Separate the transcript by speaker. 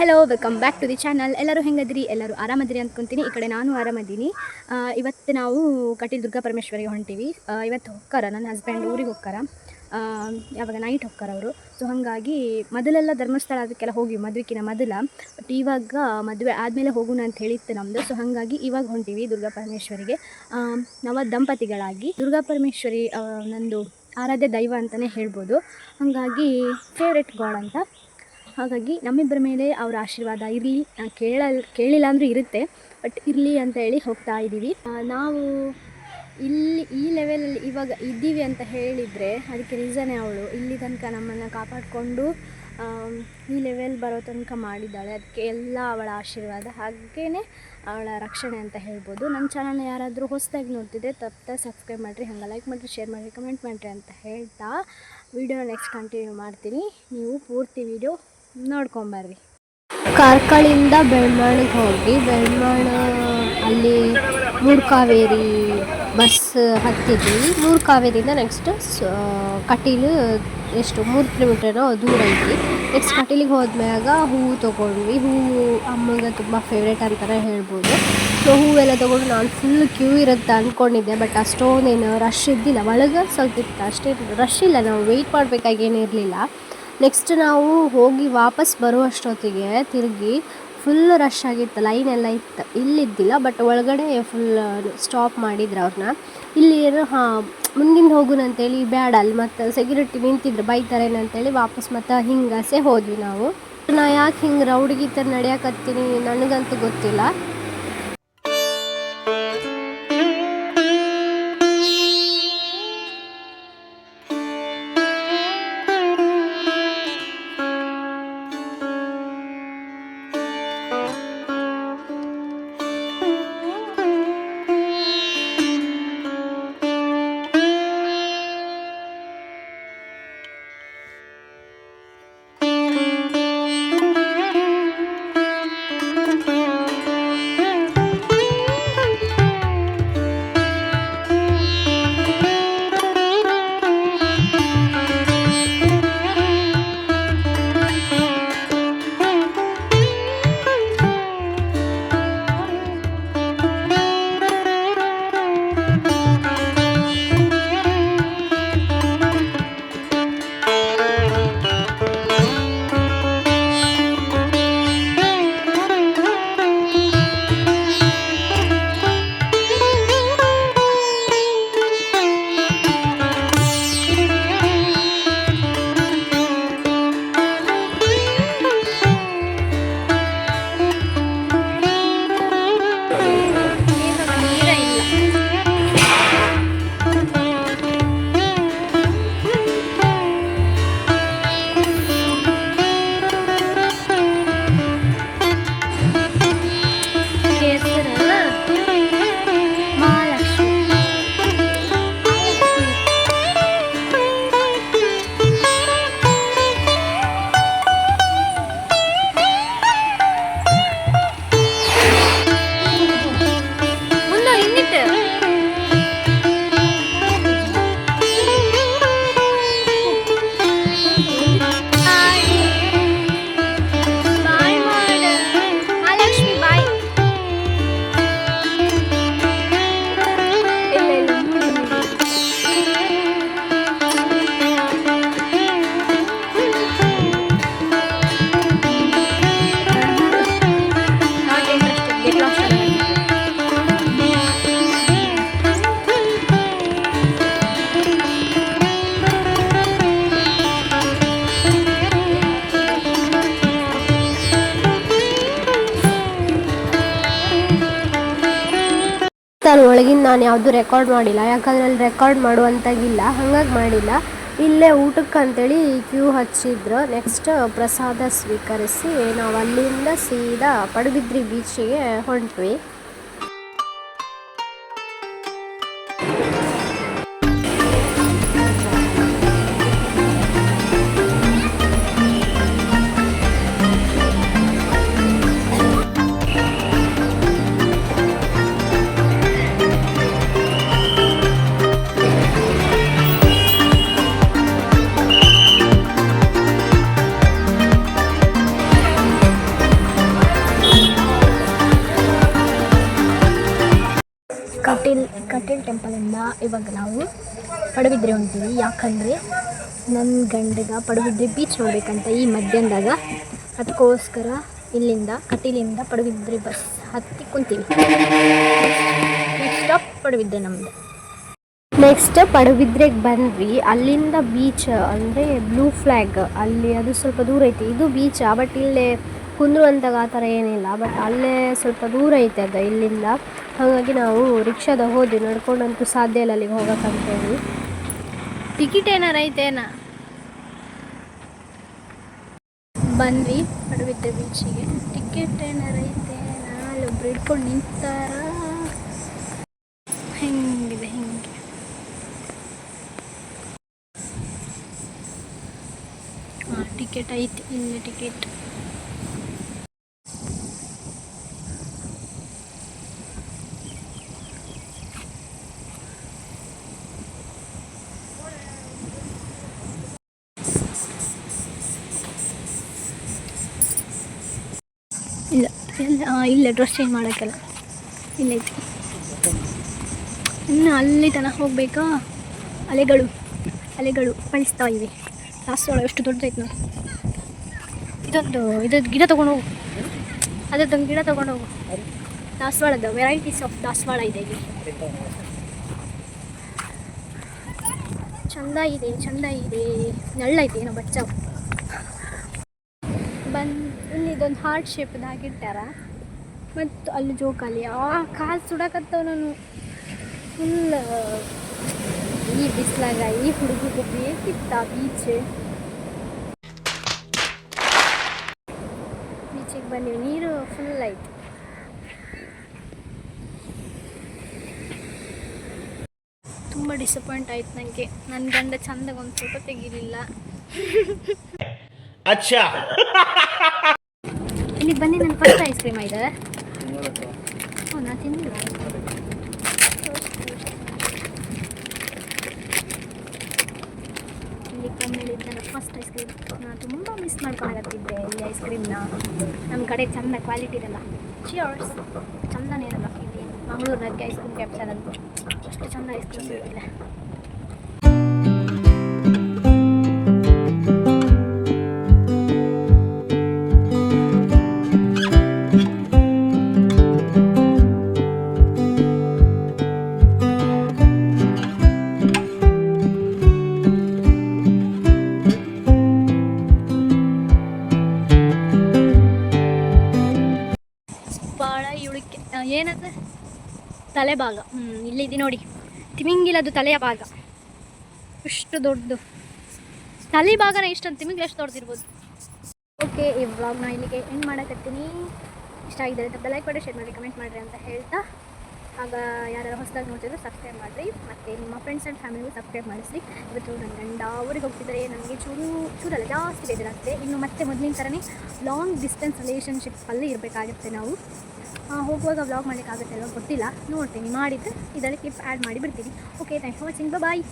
Speaker 1: Hello welcome back to the channel ಎಲ್ಲರೂ ಹೆಂಗದಿರಿ? ಎಲ್ಲರೂ ಆರಾಮದಿರಿ ಅಂದ್ಕೊತೀನಿ ಈ ಕಡೆ ನಾನು ಆರಾಮದೀನಿ. ಆ, ಇವತ್ತು ನಾವು ಕಟೀಲ್ ದುರ್ಗಾ ಪರಮೇಶ್ವರಿಗೆ ಹೊಂಟೀವಿ. ಇವತ್ತು ಹೊಕ್ಕಾರ ನನ್ನ ಹಸ್ಬೆಂಡ್ ಊರಿಗೆ ಹೋಗ್ಕಾರ ಯಾವಾಗ ನೈಟ್ ಹೋಗ್ತಾರ ಅವರು. ಸೊ ಹಾಗಾಗಿ ಮೊದಲೆಲ್ಲ ಧರ್ಮಸ್ಥಳ ಅದಕ್ಕೆಲ್ಲ ಹೋಗಿ ಮದುವೆಕಿನ ಮೊದಲ. ಬಟ್ ಇವಾಗ ಮದುವೆ ಆದಮೇಲೆ ಹೋಗೋಣ ಅಂತ ಹೇಳಿತ್ತು ನಮ್ಮದು ಸೊ ಹಾಗಾಗಿ ಇವಾಗ ಹೊಂಟೀವಿ ದುರ್ಗಾ ಪರಮೇಶ್ವರಿಗೆ. ನವ ದಂಪತಿಗಳಾಗಿ ದುರ್ಗಾ ಪರಮೇಶ್ವರಿ ನಂದು ಆರಾಧ್ಯ ದೈವ ಅಂತಲೇ ಹೇಳ್ಬೋದು. ಹಾಗಾಗಿ ಫೇವ್ರೆಟ್ ಗಾಡ್ ಅಂತ ಹಾಗಾಗಿ ನಮ್ಮಿಬ್ಬರ ಮೇಲೆ ಅವರ ಆಶೀರ್ವಾದ ಇರಲಿ ಕೇಳಲ್, ಕೇಳಿಲ್ಲ ಅಂದರೂ ಇರುತ್ತೆ, ಬಟ್ ಇರಲಿ ಅಂತ ಹೇಳಿ ಹೋಗ್ತಾ ಇದ್ದೀವಿ. ನಾವು ಇಲ್ಲಿ ಈ ಲೆವೆಲಲ್ಲಿ ಇವಾಗ ಇದ್ದೀವಿ ಅಂತ ಹೇಳಿದರೆ ಅದಕ್ಕೆ ರೀಸನೇ ಅವಳು. ಇಲ್ಲಿ ತನಕ ನಮ್ಮನ್ನು ಕಾಪಾಡಿಕೊಂಡು ಈ ಲೆವೆಲ್ ಬರೋ ತನಕ ಮಾಡಿದ್ದಾಳೆ. ಅದಕ್ಕೆ ಎಲ್ಲ ಅವಳ ಆಶೀರ್ವಾದ. ಹಾಗೇ ಅವಳ ರಕ್ಷಣೆ ಅಂತ ಹೇಳ್ಬೋದು. ನನ್ನ ಚಾನಲ್ನ ಯಾರಾದರೂ ಹೊಸದಾಗಿ ನೋಡ್ತಿದ್ರೆ ತಪ್ಪದೆ ಸಬ್ಸ್ಕ್ರೈಬ್ ಮಾಡಿರಿ, ಹಂಗೆ ಲೈಕ್ ಮಾಡಿರಿ ಶೇರ್ ಮಾಡಿರಿ ಕಮೆಂಟ್ ಮಾಡಿರಿ ಅಂತ ಹೇಳ್ತಾ ವಿಡಿಯೋ ನೆಕ್ಸ್ಟ್ ಕಂಟಿನ್ಯೂ ಮಾಡ್ತೀನಿ. ನೀವು ಪೂರ್ತಿ ವಿಡಿಯೋ ನೋಡ್ಕೊಂಬರ್ರಿ. ಕಾರ್ಕಳಿಂದ ಬೆಳ್ಮಣಿಗೆ ಹೋಗಿ ಬೆಳ್ಮಾಣ ಅಲ್ಲಿ ಮೂರ್ಕಾವೇರಿ ಬಸ್ ಹತ್ತಿದ್ವಿ. ಮೂರ್ಕಾವೇರಿಯಿಂದ ನೆಕ್ಸ್ಟ್ ಕಟೀಲು ಎಷ್ಟು, ಮೂರು ಕಿಲೋಮೀಟರ್ ದೂರ ಐತಿ ನೆಕ್ಸ್ಟ್ ಕಟೀಲಿಗೆ ಹೋದ್ಮ್ಯಾಗ ಹೂವು ತೊಗೊಂಡ್ವಿ. ಹೂವು ಅಮ್ಮಗೆ ತುಂಬ ಫೇವ್ರೇಟ್ ಅಂತಲೇ ಹೇಳ್ಬೋದು. ಸೊ ಹೂವೆಲ್ಲ ತೊಗೊಂಡು ನಾನು ಫುಲ್ ಕ್ಯೂ ಇರುತ್ತೆ ಅಂದ್ಕೊಂಡಿದ್ದೆ ಬಟ್ ಅಷ್ಟೊಂದೇನು ರಶ್ ಇದ್ದಿಲ್ಲ. ಒಳಗೆ ಸ್ವಲ್ಪ ಇತ್ತು. ಅಷ್ಟೇ ರಶ್ ಇಲ್ಲ. ನಾವು ವೆಯ್ಟ್ ಮಾಡಬೇಕಾಗೇನಿರಲಿಲ್ಲ ನೆಕ್ಸ್ಟ್ ನಾವು ಹೋಗಿ ವಾಪಸ್ ಬರುವಷ್ಟೊತ್ತಿಗೆ ತಿರುಗಿ ಫುಲ್ ರಶ್ ಆಗಿತ್ತು ಲೈನ್ ಎಲ್ಲ ಇತ್ತು. ಇಲ್ಲಿದ್ದಿಲ್ಲ ಬಟ್ ಒಳಗಡೆ ಫುಲ್ ಸ್ಟಾಪ್ ಮಾಡಿದ್ರು ಅವ್ರನ್ನ ಇಲ್ಲಿ ಏನು, ಹಾಂ ಮುಂದಿನ ಹೋಗುನಂತೇಳಿ ಬ್ಯಾಡ, ಅಲ್ಲಿ ಮತ್ತು ಸೆಕ್ಯೂರಿಟಿ ನಿಂತಿದ್ರು, ಬೈತಾರೆ ಏನಂತೇಳಿ ವಾಪಸ್ ಮತ್ತು ಹಿಂಗಾಸೆ ಹೋದ್ವಿ ನಾವು. ನಾ ಯಾಕೆ ಹಿಂಗೆ ರೌಡಿಗೆ ಥರ ನಡೆಯಕತ್ತೀನಿ, ನನಗಂತೂ ಗೊತ್ತಿಲ್ಲ. ನಾನು ಒಳಗಿನ ನಾನು ಯಾವುದು ರೆಕಾರ್ಡ್ ಮಾಡಿಲ್ಲ. ಯಾಕಂದ್ರೆ ಅಲ್ಲಿ ರೆಕಾರ್ಡ್ ಮಾಡುವಂತಾಗಿಲ್ಲ. ಹಾಗಾಗಿ ಮಾಡಿಲ್ಲ. ಇಲ್ಲೇ ಊಟಕ್ಕೆ ಅಂತೇಳಿ ಕ್ಯೂ ಹಚ್ಚಿದ್ರು. ನೆಕ್ಸ್ಟ್ ಪ್ರಸಾದ ಸ್ವೀಕರಿಸಿ ನಾವು ಅಲ್ಲಿಂದ ಸೀದಾ ಪಡುಬಿದ್ರಿ ಬೀಚಿಗೆ ಹೊಂಟ್ವಿ. ಟೆಂಪಲಿಂದ ಇವಾಗ ನಾವು ಪಡುಬಿದ್ರೆ ಹೊಂಟೀವಿ. ಯಾಕಂದರೆ ನನ್ನ ಗಂಡಗ ಪಡುಬಿದ್ರೆ ಬೀಚ್ ನೋಡಬೇಕಂತ ಈ ಮಧ್ಯಾಹ್ನದಾಗ. ಅದಕ್ಕೋಸ್ಕರ ಇಲ್ಲಿಂದ, ಕಟೀಲಿಂದ ಪಡುಬಿದ್ರೆ ಬಸ್ ಹತ್ತಿ ಕುಂತೀವಿ. ಸ್ಟಾಪ್ ಪಡುಬಿದ್ರೆ ನಮ್ಮದು ನೆಕ್ಸ್ಟ್ ಪಡುಬಿದ್ರೆಗೆ ಬಂದ್ವಿ. ಅಲ್ಲಿಂದ ಬೀಚ್ ಅಂದರೆ ಬ್ಲೂ ಫ್ಲ್ಯಾಗ್ ಅಲ್ಲಿ ಅದು ಸ್ವಲ್ಪ ದೂರ ಐತಿ. ಇದು ಬೀಚ್ ಬಟ್ ಇಲ್ಲೇ ಕುಂದ್ರುವಂತಾಗ ಆ ಥರ ಏನಿಲ್ಲ. ಬಟ್ ಅಲ್ಲೇ ಸ್ವಲ್ಪ ದೂರ ಐತೆ ಅದು ಇಲ್ಲಿಂದ. ಹಾಗಾಗಿ ನಾವು ರಿಕ್ಷಾದ ಹೋದ್ವಿ ನಡ್ಕೊಂಡಂತೂ ಸಾಧ್ಯ ಇಲ್ಲ ಅಲ್ಲಿಗೆ ಹೋಗೋಕ್ಕಂತೇಳಿ ಟಿಕೆಟ್ ಏನಾರ ಐತೇನ? ಬಂದ್ವಿ ಪಡುಬಿದ್ದೆ ಬೀಚಿಗೆ ಟಿಕೆಟ್ ಏನಾರ ಐತೆ ಅಲ್ಲೊಬ್ರು ಇಟ್ಕೊಂಡು ನಿಂತಾರ? ಹೆಂಗಿದೆ ಹೆಂಗೆ? ಹಾಂ ಟಿಕೆಟ್ ಐತಿ ಇಲ್ಲಿ ಟಿಕೆಟ್ ಇಲ್ಲ ಹಾಂ ಇಲ್ಲ ಡ್ರೆಸ್ ಚೇಂಜ್ ಮಾಡೋಕ್ಕೆಲ್ಲ. ಇಲ್ಲೈತಿ ಇನ್ನು ಅಲ್ಲಿ ತನಕ ಹೋಗಬೇಕಾ? ಅಲೆಗಳು ಅಲೆಗಳು ಪಳಿಸ್ತಾ ಇವೆ. ದಾಸವಾಳ ಎಷ್ಟು ದೊಡ್ಡದೈತೆ ನೋಡಿ. ಇದೊಂದು ಇದೊಂದು ಗಿಡ ತೊಗೊಂಡು ಹೋಗು. ಅದರದ್ದೊಂದು ಗಿಡ ತೊಗೊಂಡು ಹೋಗು. ದಾಸವಾಳದ ವೆರೈಟೀಸ್ ಆಫ್ ದಾಸವಾಳ ಇದೆ ಇಲ್ಲಿ. ಚಂದ ಇದೆ ಚಂದ ಇದೆ. ನಳ್ಳೈತೆ ಏನೋ ಬಚ್ಚಾವು ಬಂದು ಇಲ್ಲಿ ಇದೊಂದು ಹಾರ್ಟ್ ಶೇಪ್ದು ಹಾಕಿಟ್ಟಾರ ಮತ್ತು ಅಲ್ಲಿ ಜೋಕಾಲಿ ಆ ಕಾಲು ಸುಡಕತ್ತವ ನಾನು ಫುಲ್ ಈ ಬಿಸಿಲಾಗ, ಈ ಹುಡುಗಿಗೆ ಬೇಕಿತ್ತ ಬೀಚ್ ಬೀಚಿಗೆ ಬಂದೀವಿ, ನೀರು ಫುಲ್ ಆಯ್ತು. ತುಂಬ ಡಿಸಪಾಯಿಂಟ್ ಆಯ್ತು ನನಗೆ ನನ್ನ ಗಂಡ ಚಂದಾಗ ಒಂದು ಫೋಟೋ ತೆಗಿಲಿಲ್ಲ.
Speaker 2: ಅಚ್ಚಾ.
Speaker 1: ಇಲ್ಲಿಗೆ ಬನ್ನಿ ನನ್ನ ಫಸ್ಟ್ ಐಸ್ ಕ್ರೀಮ್ ಆಯ್ತದ ಹ್ಞೂ ನಾ ತಿಂದಿಲ್ಲ. ಇಲ್ಲಿ ಕಮ್ಮಿ ನನ್ನ ಫಸ್ಟ್ ಐಸ್ ಕ್ರೀಮ್ ನಾನು ತುಂಬ ಮಿಸ್ ಮಾಡ್ಕೊಳಕತ್ತಿದ್ದೆ ಈ ಐಸ್ ಕ್ರೀಮ್ನ ನಮ್ಮ ಕಡೆ ಚಂದ ಕ್ವಾಲಿಟಿ ಇರಲ್ಲ. ಚಿಯರ್ಸ್ ಚಂದನೇ ಇರಲ್ಲ. ಇಲ್ಲಿ ಮಂಗಳೂರಿನಾಗೆ ಐಸ್ ಕ್ರೀಮ್ ಕ್ಯಾಪ್ಚರ್ ಅಂತ ಅಷ್ಟು ಚಂದ ಐಸ್ ಕ್ರೀಮ್ ಇರಲಿಲ್ಲ ಏನದ ತಲೆಭಾಗ ಹ್ಞೂ ಇಲ್ಲಿದೆ ನೋಡಿ. ತಿಮಿಂಗಿಲದು ತಲೆಯ ಭಾಗ. ಇಷ್ಟು ದೊಡ್ಡದು. ತಲೆ ಭಾಗನ ಇಷ್ಟೊಂದು ತಿಮಿಂಗಿಲ ಎಷ್ಟು ದೊಡ್ಡದಿರ್ಬೋದು? ಓಕೆ ಈ ವ್ಲಾಗ್ನ ಇಲ್ಲಿಗೆ ಎಂಡ್ ಮಾಡಕತ್ತೀನಿ ಇಷ್ಟ ಆಗಿದೆ ಅಂತ ಲೈಕ್ ಮಾಡಿ ಶೇರ್ ಮಾಡಿ ಕಮೆಂಟ್ ಮಾಡಿರಿ ಅಂತ ಹೇಳ್ತಾ. ಆಗ ಯಾರು ಹೊಸದಾಗಿ ನೋಡ್ತಿದ್ರು ಸಬ್ಸ್ಕ್ರೈಬ್ ಮಾಡಿರಿ. ಮತ್ತು ನಿಮ್ಮ ಫ್ರೆಂಡ್ಸ್ ಆ್ಯಂಡ್ ಫ್ಯಾಮಿಲಿಗೂ ಸಬ್ಸ್ಕ್ರೈಬ್ ಮಾಡಿಸಿ ಇವತ್ತು ನನ್ನ ಗಂಡ ಅವ್ರಿಗೆ ಹೋಗ್ತಿದ್ದಾರೆ ನನಗೆ ಚೂರು, ಚೂರಲ್ಲ ಜಾಸ್ತಿ ಬೇಜಾರಾಗ್ತದೆ. ಇನ್ನು ಮತ್ತೆ ಮೊದಲಿನ ಥರನೇ ಲಾಂಗ್ ಡಿಸ್ಟೆನ್ಸ್ ರಿಲೇಷನ್ಶಿಪ್ಪಲ್ಲಿ ಇರಬೇಕಾಗುತ್ತೆ ನಾವು. ಹೋಗುವಾಗ ವ್ಲಾಗ್ ಮಾಡಲಿಕ್ಕಾಗುತ್ತೆ ಅಲ್ವಾ ಗೊತ್ತಿಲ್ಲ. ನೋಡ್ತೀನಿ, ಮಾಡಿದ್ದು. ಇದರಲ್ಲಿ ಕ್ಲಿಪ್ ಆ್ಯಡ್ ಮಾಡಿ ಬಿಡ್ತೀನಿ. Okay thanks for watching bye